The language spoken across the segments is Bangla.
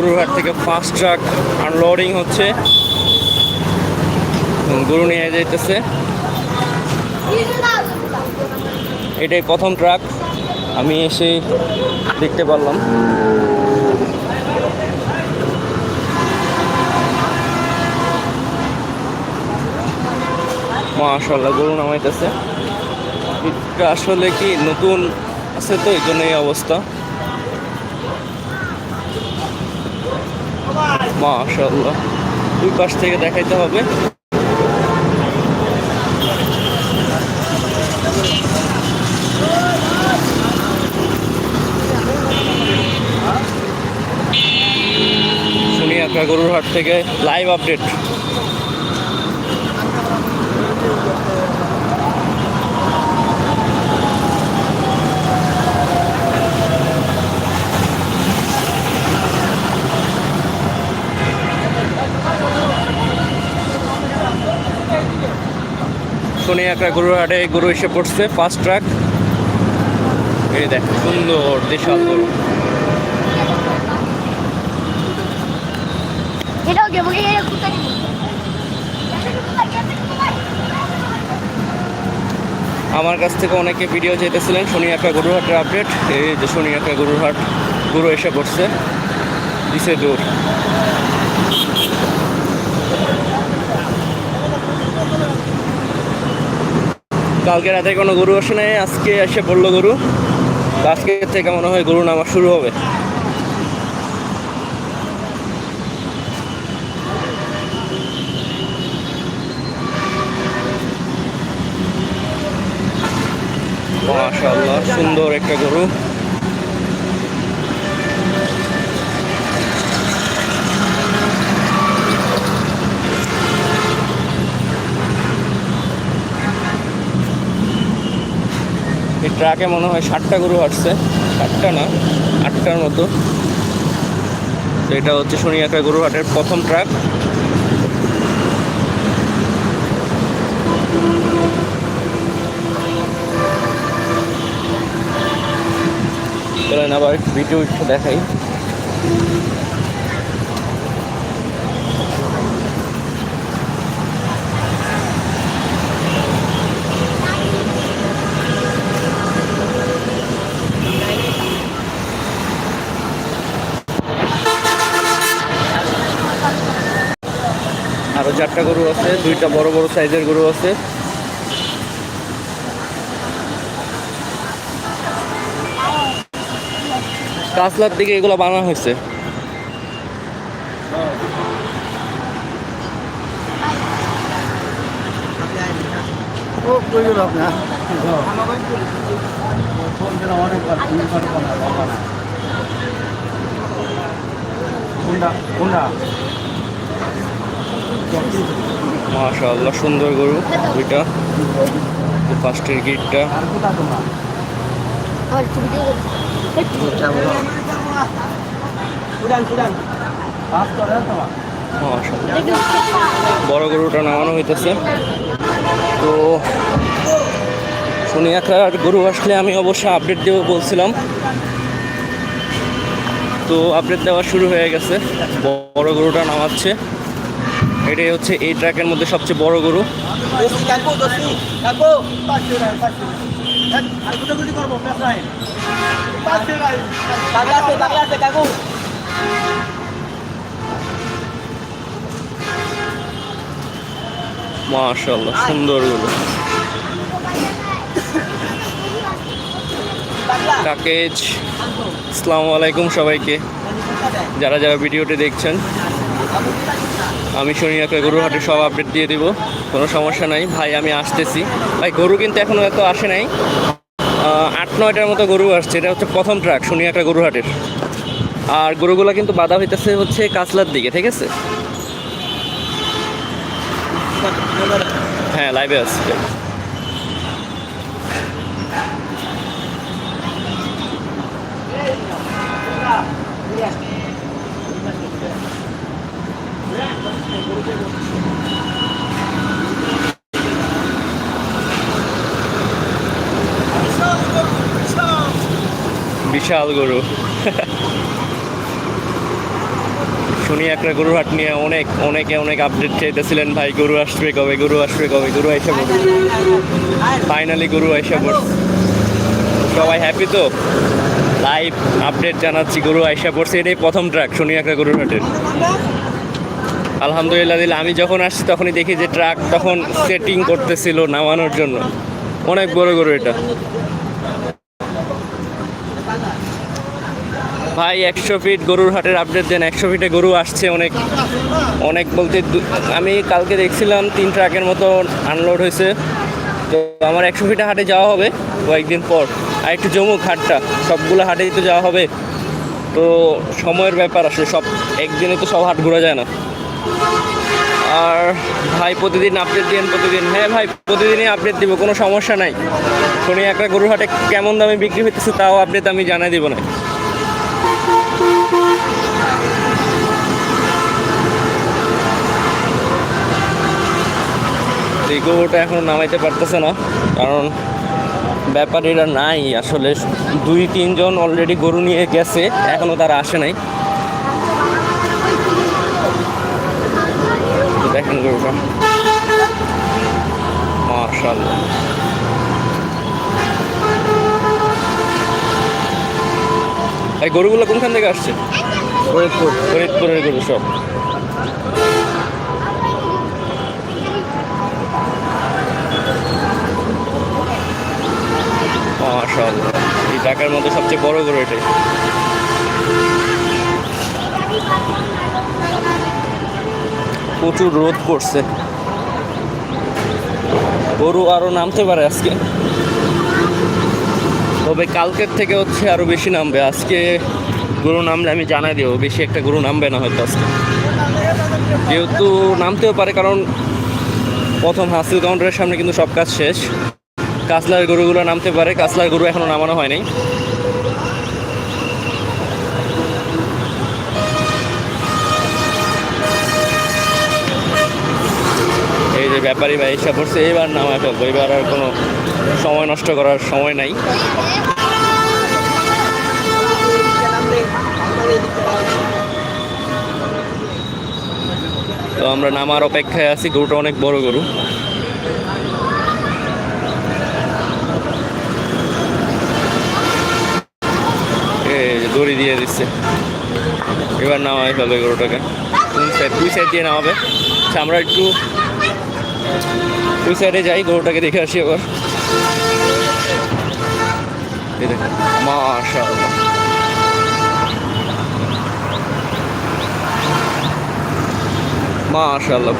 গরুহাট থেকে ফাস্ট ট্রাক আনলোডিং হচ্ছে। গরু নিয়ে যাইতেছে। এটাই প্রথম ট্রাক আমি এসে দেখতে পারলাম। মাশাল্লাহ গরু নামাইতেছে। আসলে কি নতুন আছে তো, এই জন্য এই অবস্থা। মাশাল্লাহ দুই পাশ থেকে দেখাইতে হবে। শুনি আপনার গরুর হাট থেকে লাইভ আপডেট শনি একটা গরু এসে পড়ছে ফার্স্ট ট্রাক এই দেখ সুন্দর দেশাল গরু। আমার কাছ থেকে অনেকে ভিডিও চাইতেছিলেন শনি একটা গরুর হাটের আপডেট এই যে শনি একটা গরুর হাট গরু এসে পড়ছে। দিছে দূর কালকে রাতে কোনো গরু আসে নাই, আজকে এসে পড়ল গরু। আজকে থেকে মনে হয় গরু নামা শুরু হবে। মাশাল্লাহ সুন্দর একটা গরু। ট্রাকে মনে হয় ষাটটা গরু হাঁটছে। ষাটটা না, আটটার মতো। তো এটা হচ্ছে শনিয়াকা গরু হাটের প্রথম ট্রাক। আবার ভিডিও একটু দেখাই। চারটা গরু আছে, দুইটা বড় বড় সাইজের গরু আছে। কাসলার দিকে এগুলো বানানো হয়েছে। ও প্রয়োজন হবে না কোনটা মাশাআল্লাহ, সুন্দর গরু, দুইটা। ফার্স্টের গিটটা। বড় গরুটা নামানো হইতেছে। তো শুনি একটা গরু আসলে আমি অবশ্যই আপডেট দেবো বলছিলাম। তো আপডেট দেওয়া শুরু হয়ে গেছে। বড় গরুটা নামাচ্ছে। এটাই হচ্ছে এই ট্র্যাকের মধ্যে সবচেয়ে বড় গরু। মাশাআল্লাহ সুন্দর গরু। কাকেজ আসসালামু আলাইকুম সবাইকে। যারা যারা ভিডিওটি দেখছেন। আমি শনি একটা গরুর হাটে সব আপডেট দিয়ে দেবো। কোনো সমস্যা নাই। ভাই, আমি আসতেছি। ভাই, গরু কিন্তু এখনও এত আসে নাই। আট, নয়টার মতো গরু আসছে। এটা হচ্ছে প্রথম ট্রাক শুনি একটা গরু হাটের আর গরুগুলো কিন্তু বাধা হইতেছে হচ্ছে কাছলার দিকে, ঠিক আছে? হ্যাঁ লাইভে আসছে বিশাল গরু। শনি একটা গরুর হাট নিয়ে অনেক, অনেকে অনেক আপডেট চাইতেছিলেন, ভাই, গরু আসবে কবে? গরু আসবে কবে? গরু আইসা পড়বে। ফাইনালি গরু আইসা পড়ছে। সবাই হ্যাপি তো? লাইভ আপডেট জানাচ্ছি, গরু আইসা পড়ছে। এটাই প্রথম ট্রাক শনি একটা গরুর হাটের। আলহামদুলিল্লাহ, দিলে আমি যখন আসছি তখনই দেখি যে ট্রাক তখন সেটিং করতেছিল নামানোর জন্য। অনেক বড় গরু এটা। ভাই, একশো ফিট গরুর হাটের আপডেট দেন। একশো ফিটে গরু আসছে অনেক অনেক বলতে আমি কালকে দেখছিলাম তিন ট্রাকের মতো আনলোড হয়েছে। তো আমার একশো ফিটে হাটে যাওয়া হবে কয়েকদিন পর। আর একটু জমুক হাটটা, সবগুলো হাটেই তো যাওয়া হবে। তো সময়ের ব্যাপার আসলে, সব, একদিনে তো সব হাট ঘোরা যায় না। আর ভাই প্রতিদিন আপডেট দিন প্রতিদিন। হ্যাঁ ভাই, প্রতিদিনই আপডেট দিব, কোনো সমস্যা নাই। শনি, একটা গরুর হাটে কেমন দামে বিক্রি হইতেছে তাও আপডেট আমি জানাই দিব না। এই গরুটা এখনও নামাইতে পারতেছে না, কারণ ব্যাপারীরা নাই। আসলে দুই, তিনজন অলরেডি গরু নিয়ে গেছে, এখনও তারা আসে নাই। গরুটা মাশাল্লাহ এই গরুগুলো কোনখান থেকে আসছে? ফরিদপুর। ফরিদপুরের গরু সব। এই টাকার মধ্যে সবচেয়ে বড় গরু এটাই। প্রচুর রোদ পড়ছে গরু আরও নামতে পারে আজকে। তবে কালকের থেকে হচ্ছে আরও বেশি নামবে। আজকে গরু নামলে আমি জানাই দেবো, বেশি একটা গরু নামবে না হয়তো আজকে। যেহেতু নামতেও পারে, কারণ প্রথম হাসিল কাউন্টারের সামনে কিন্তু সব কাজ শেষ। কাসলার গরুগুলো নামতে পারে কাসলার গরু এখনও নামানো হয়নি। ব্যাপারী ভাই, এসে পড়ছে। এবার নামা ফেলব। এবার আর কোনো সময় নষ্ট করার সময় নাই। তো আমরা নামার অপেক্ষায় আছি। গরুটা অনেক বড় গরু। দড়ি দিয়ে দিচ্ছে। এবার নামাই ফেলবে গরুটাকে। কোন সাইড দুই সাইড দিয়ে নামাবে। আচ্ছা আমরা একটু দুই সাইডে যাই, গরুটাকে দেখে আসি আবার। এই দেখেন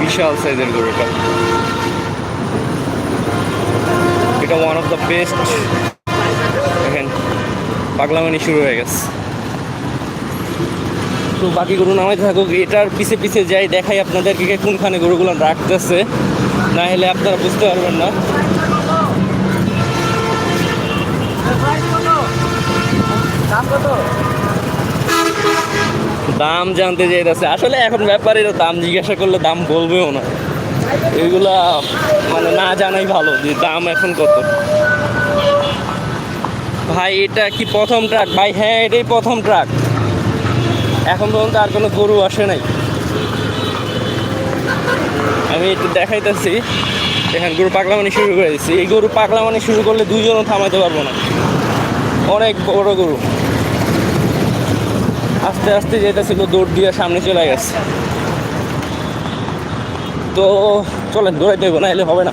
বিশাল সাইজের গরুটা। এটা ওয়ান অফ দ্য বেস্ট দেখেন, পাগলামানি শুরু হয়ে গেছে। তো বাকি গরু নামাইতে থাকুক, এটার পিছে পিছে যাই, দেখাই আপনাদেরকে কোনখানে গরুগুলো রাখতেছে। না হলে আপনারা বুঝতে পারবেন না। দাম জানতে চাইতেছে। আসলে এখন ব্যাপারীরা দাম জিজ্ঞাসা করলে দাম বলবেও না। এগুলা মানে না জানাই ভালো যে দাম এখন কত। ভাই, এটা কি প্রথম ট্রাক? ভাই হ্যাঁ এটাই প্রথম ট্রাক। এখন পর্যন্ত আর কোনো গরু আসে নাই। আমি একটু দেখাইতেছি। এখানে গরু পাগলামানি শুরু করে দিচ্ছি এই গরু পাগলামানি শুরু করলে দুইজনও থামাইতে পারব না। অনেক বড় গরু। আস্তে আস্তে যেটা ছিল দৌড় দিয়ে সামনে চলে গেছে। তো চলেন, দৌড়াইতে হইব না এলে হবে না।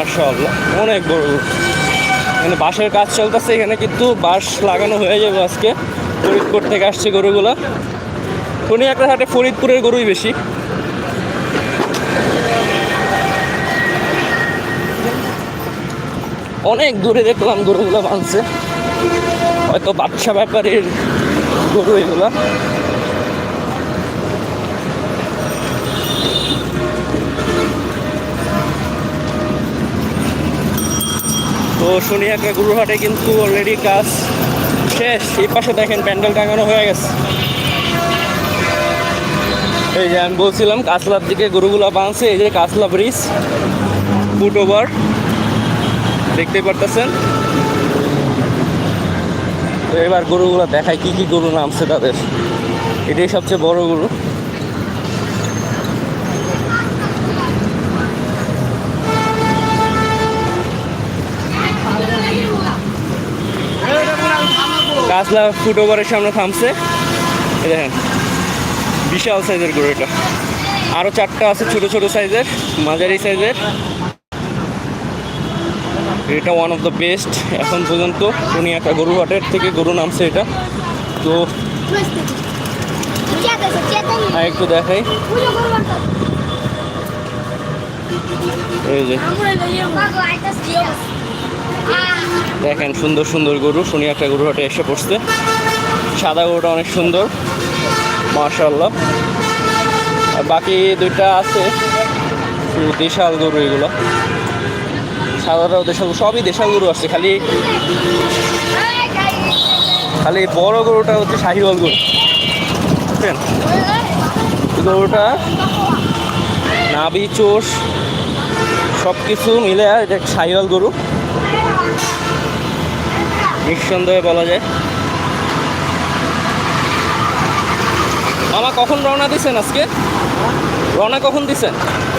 মাশাআল্লাহ অনেক বড়। এখানে বাঁশের কাজ চলতেছে, এখানে কিন্তু বাঁশ লাগানো হয়ে যাবে আজকে। ফরিদপুর থেকে আসছে গরুগুলো। একটা হাটে ফরিদপুরের গরুই বেশি। অনেক দূরে দেখলাম গরুগুলো বাঁধছে। হয়তো বাচ্চা ব্যাপারের গরু এগুলা। তো শুনি একটা গরুর হাটে কিন্তু অলরেডি কাজ শেষ। এই পাশে দেখেন প্যান্ডেল টাঙানো হয়ে গেছে। এই যে আমি বলছিলাম কাসলার দিকে গরুগুলা বাঁধছে, এই যে কাসলা ব্রিজ, ফুট ওভার দেখতেই পারতেছেন? এবার গরুগুলো দেখায় কি কি গরু নামছে তাদের। এটাই সবচেয়ে বড় গরু। ফুট ওভারের সামনে থামছে। দেখেন, বিশাল সাইজের গরু এটা। আরও চারটা আছে ছোট ছোট সাইজের মাঝারি সাইজের এটা ওয়ান অফ দ্য বেস্ট এখন পর্যন্ত উনি একটা গরু হাটের থেকে গরু নামছে এটা। তো একটু দেখাই। এই যে। দেখেন সুন্দর সুন্দর গরু শুনি একটা গরু হাটে এসে পড়ছে সাদা গরুটা অনেক সুন্দর মাশাল্লাহ আর বাকি দুইটা আছে দেশাল গরু এগুলো। সাদাটাও দেশাল গরু, সবই দেশাল গরু আছে খালি খালি বড় গরুটা হচ্ছে শাহিওয়াল গরু। বুঝছেন গরুটা নাবি চোষ সব কিছু মিলে এটা শাহিওয়াল গরু। নিঃসন্দেহে বলা যায়। মামা কখন রওনা দিছেন আজকে? রওনা কখন দিছেন?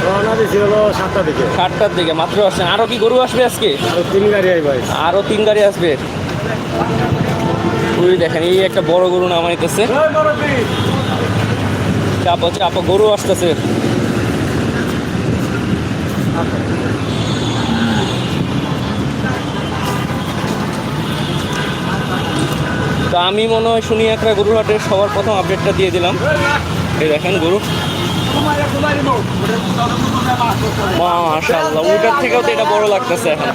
রওনা হলো সাতটা দিকে। সাতটার দিকে মাত্র আসছেন। আরও কি গরু আসবে আজকে? আর তিন গাড়ি ভাই আরও তিন গাড়ি আসবে। ওই দেখেন এই একটা বড় গরু নামাইতেছে চাপো চাপো গরু আসতেছে। তো আমি মনে হয় শুনি একটা গরুর হাটের সবার প্রথম আপডেটটা দিয়ে দিলাম। এই দেখেন গরু। মাশাল্লাহ ওটার থেকেও তো এটা বড় লাগতেছে এখন।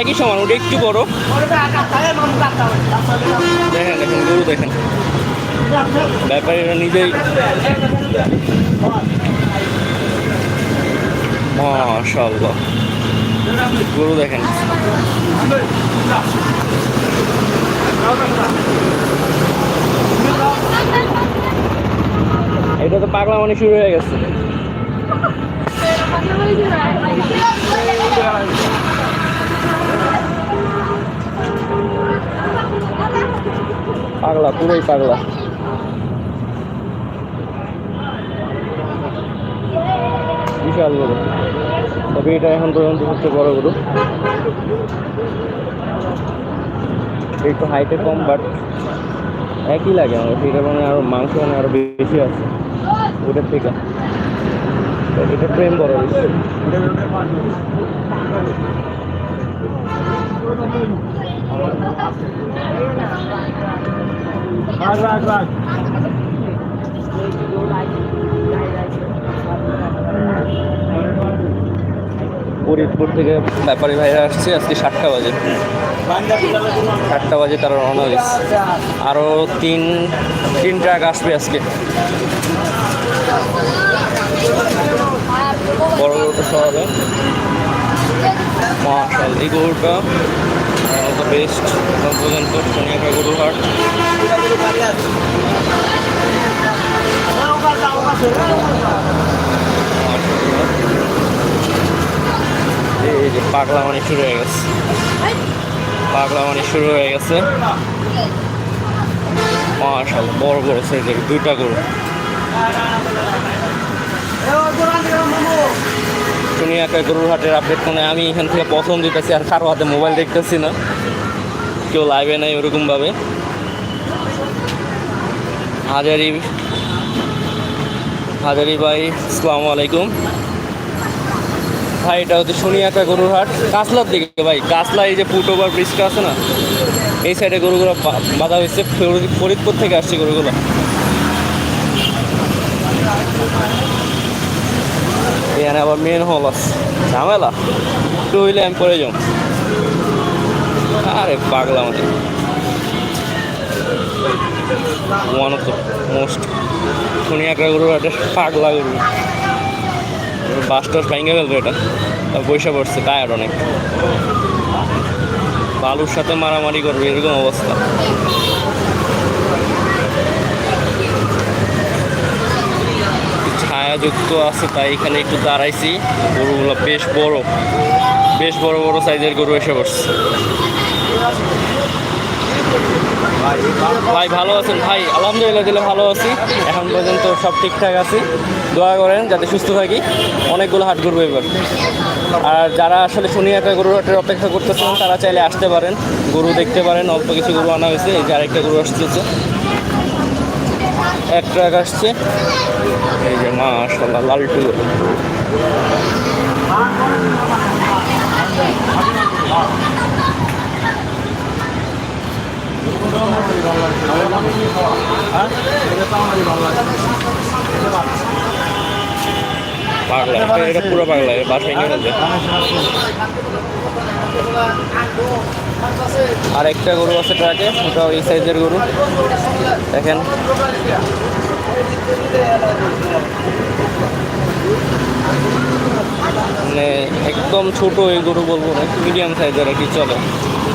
একই সমান ওটা একটু বড়। দেখেন দেখেন, গরু দেখেন। ব্যাপারীরা নিজেই মাশাল্লাহ গরু দেখেন। এটা তো পাগলা মানে শুরু হয়ে গেছে। পাগলা, পুরোই পাগলা। বিশাল গরু। তবে এটা এখন পর্যন্ত সবচেয়ে বড় গরু। একটু হাইটে কম বাট একই লাগে আমার সেটা মানে আরও মাংস মানে আরও বেশি আছে। ওটার থেকে। এটা প্রেম বড় রাখ রাখ। ফরিদপুর থেকে ব্যাপারী ভাইরা আসছে, আজকে সাতটা বাজে। সাতটা বাজে তারা রওনা হয়েছে আরও তিন তিন ট্রাক আসবে আজকে। বড় গরুটা সরাবে মাশাল এই গরুটা বেস্ট এখন পর্যন্ত সোনিয়াখা গরুর হাট এই যে পাগলা মানে শুরু হয়ে গেছে। পাগলা মানে শুরু হয়ে গেছে। মাশাল বড় বড় সাইজের দুইটা গরু। শুনি একটা গরুর হাটের আপডেট কোনো, আমি এখান থেকে প্রথম দিতেছি আর কারও হাতে মোবাইল দেখতেছি না। কেউ লাইভে নাই ওরকমভাবে। হাজারি হাজারি ভাই, আসসালামু আলাইকুম। ভাই, এটা হচ্ছে শনিয়াকা গরুর হাট। কাসলার দিকে, ভাই। কাসলা এই যে ফুট ওভার ব্রিজটা আছে না, এই সাইডে গরুগুলো বা- বাঁধা হয়েছে। ফরিদ- ফরিদপুর থেকে আসছে গরুগুলো। এখানে আবার মেন হল আছে। ঝামেলা। টু হইলে আমি পরে যাও আরে পাগলা মানে। ওয়ান অফ দ্য মোস্ট শনিয়াকা গরুর হাটে পাগলা গরু। বাস টাস ভেঙে ফেলবে এটা। পয়সা পড়ছে, টায়ার অনেক। বালুর সাথে মারামারি করবে, এরকম অবস্থা। ছায়াযুক্ত আছে, তাই এখানে একটু দাঁড়াইছি। গরুগুলো বেশ বড় বেশ বড় বড় সাইজের গরু এসে পড়ছে। ভাই, ভালো আছেন? ভাই, আলহামদুলিল্লাহ, দিলে ভালো আছি। এখন পর্যন্ত সব ঠিকঠাক আছি। দোয়া করেন, যাতে সুস্থ থাকি। অনেকগুলো হাট ঘুরবো এবার। আর যারা আসলে শনিয়াটা গরুর হাটের অপেক্ষা করতেছেন, তারা চাইলে আসতে পারেন। গরু দেখতে পারেন, অল্প কিছু গরু আনা হয়েছে। এই যে আরেকটা গরু আসতেছে। এক ট্রাক আসছে। এই যে মা মাশাল্লাহ লালটু গরু পাগলা, এটা- পুরো পাগলা বাসায় নিয়ে যাবে আর একটা গরু আছে ট্রাকে, ওটাও এই সাইজের গরু। দেখেন। মানে একদম ছোট এই গরু বলব না মিডিয়াম সাইজের আর কি, চলে।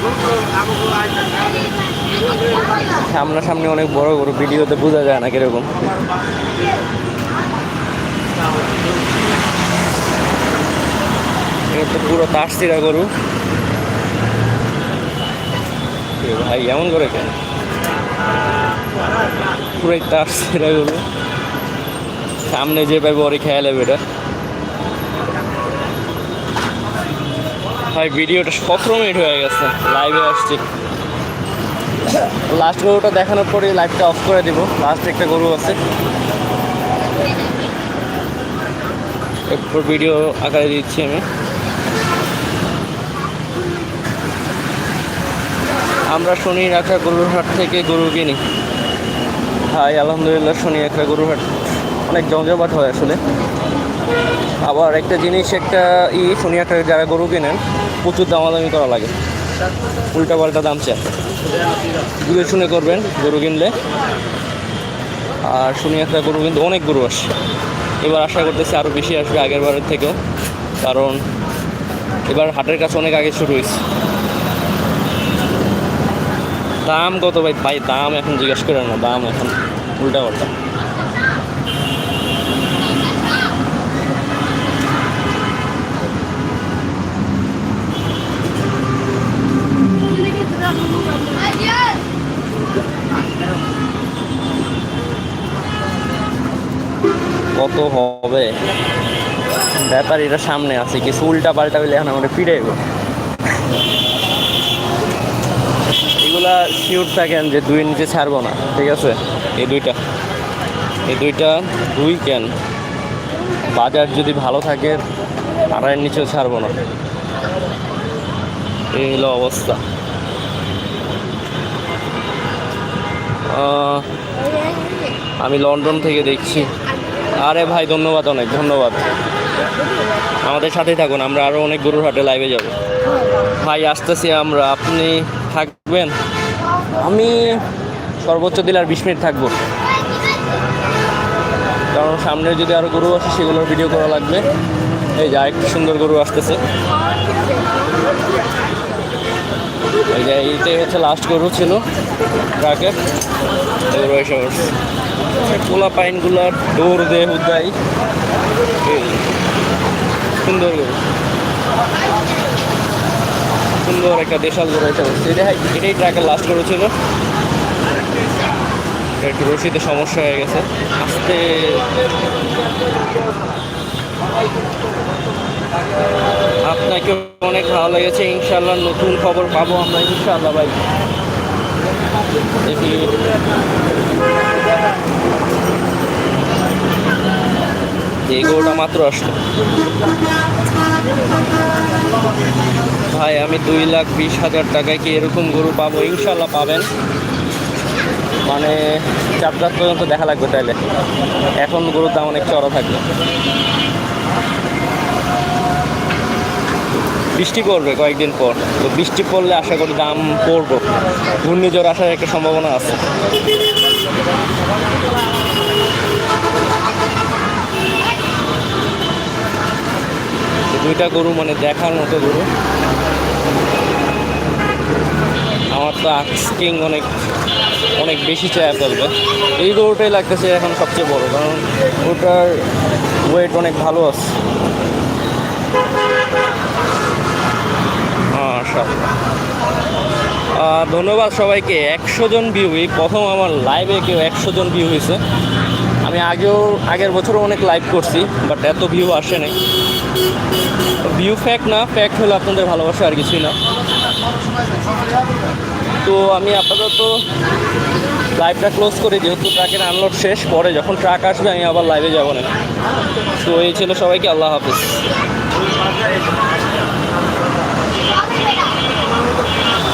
দেখেন সামনাসামনি অনেক বড় বড় ভিডিওতে বোঝা যায় না কীরকম। পুরো তারসিরা গরু। ভাই, এমন করে কেন? পুরোই তারসিরা গরু। সামনে যে পাইবে, ওরই খেয়াল হবে এটা। ভাই, ভিডিওটা সতেরো মিনিট হয়ে গেছে। লাইভে আসছি। লাস্ট গরুটা দেখানোর পরে লাইভটা অফ করে দিব। লাস্ট একটা গরু আছে। এরপর ভিডিও আকারে দিচ্ছি আমি। আমরা শনি রাখা গরুর হাট থেকে গরু কিনি। ভাই, আলহামদুলিল্লাহ শনি একটা গরুর হাট অনেক জমজমাট হয় আসলে। আবার একটা জিনিস, একটা ই, শনি একটা যারা গরু কেনেন প্রচুর দামাদামি করা লাগে। উল্টা পাল্টা দাম চায় বুঝে শুনে করবেন, গরু কিনলে। আর শুনি একটা গরু কিন্তু অনেক গরু আসে। এবার আশা করতেছি আরও বেশি আসবে আগের বারের থেকেও। কারণ এবার হাটের কাছে অনেক আগে শুরু হয়েছে। দাম কত ভাই? ভাই, দাম এখন জিজ্ঞেস করে না, দাম এখন উল্টা পাল্টা। কত হবে। ব্যাপার এটা সামনে আছে কিছু উল্টা পাল্টা হইলে এখন আমাদের ফিরে এগুলা শিওর থাকেন যে দুই নিচে ছাড়বো না, ঠিক আছে? এই দুইটা। এই দুইটা দুই কেন? বাজার যদি ভালো থাকে আড়াইয়ের নিচেও ছাড়বো না। এই হলো অবস্থা। আমি লন্ডন থেকে দেখছি। আরে ভাই, ধন্যবাদ অনেক, ধন্যবাদ। আমাদের সাথেই থাকুন, আমরা আরও অনেক গরুর হাটে লাইভে যাব। ভাই, আসতেছি আমরা। আপনি থাকবেন? আমি সর্বোচ্চ দিলে আর বিশ মিনিট থাকব। কারণ সামনে যদি আরও গরু আসে, সেগুলোর ভিডিও করা লাগবে। এই যে আরেকটি সুন্দর গরু আসতেছে। এই যে এইটাই হচ্ছে লাস্ট গরু ছিল ট্রাকের গরু এসে পোলা পাইনগুলার দৌড় দে হুদাই সুন্দর গরু। সুন্দর একটা দেশাল গরু এসে পড়ছে এটা এটাই ট্রাকের লাস্ট গরু ছিল। একটু রশিতে সমস্যা হয়ে গেছে। আস্তে। আপনাকে অনেক ভালো লেগেছে ইনশাল্লাহ নতুন খবর পাবো আমরা ইনশাল্লাহ ভাই। দেখি। এই গরুটা মাত্র আসলো। ভাই, আমি দুই লাখ বিশ হাজার টাকায় কি এরকম গরু পাবো? ইনশাল্লাহ পাবেন। মানে চার রাত পর্যন্ত দেখা লাগবে তাইলে। এখন গরুর দাম অনেক চড়া থাকবে। বৃষ্টি পড়বে কয়েকদিন পর। তো বৃষ্টি পড়লে আশা করি দাম পড়ব। ঘূর্ণিঝড় আসার একটা সম্ভাবনা আছে। দুইটা গরু মানে দেখার মতো গরু। আমার তো আস্কিং অনেক অনেক বেশি চায়া ফেলবে এই গরুটাই লাগতেছে এখন সবচেয়ে বড়, কারণ ওটার ওয়েট অনেক ভালো আছে। ধন্যবাদ সবাইকে। একশো জন ভিউ প্রথম আমার লাইভে কেউ একশো জন ভিউ হয়েছে। আমি আগেও, আগের বছরও অনেক লাইভ করছি বাট এত ভিউ আসে নাই। ভিউ ফ্যাক্ট না ফ্যাক্ট হলো আপনাদের ভালোবাসা আর কিছুই না। তো আমি আপাতত লাইভটা ক্লোজ করে, যেহেতু ট্রাকের আনলোড শেষ, পরে যখন ট্রাক আসবে আমি আবার লাইভে যাব না। তো এই ছিল সবাইকে, আল্লাহ হাফিজ।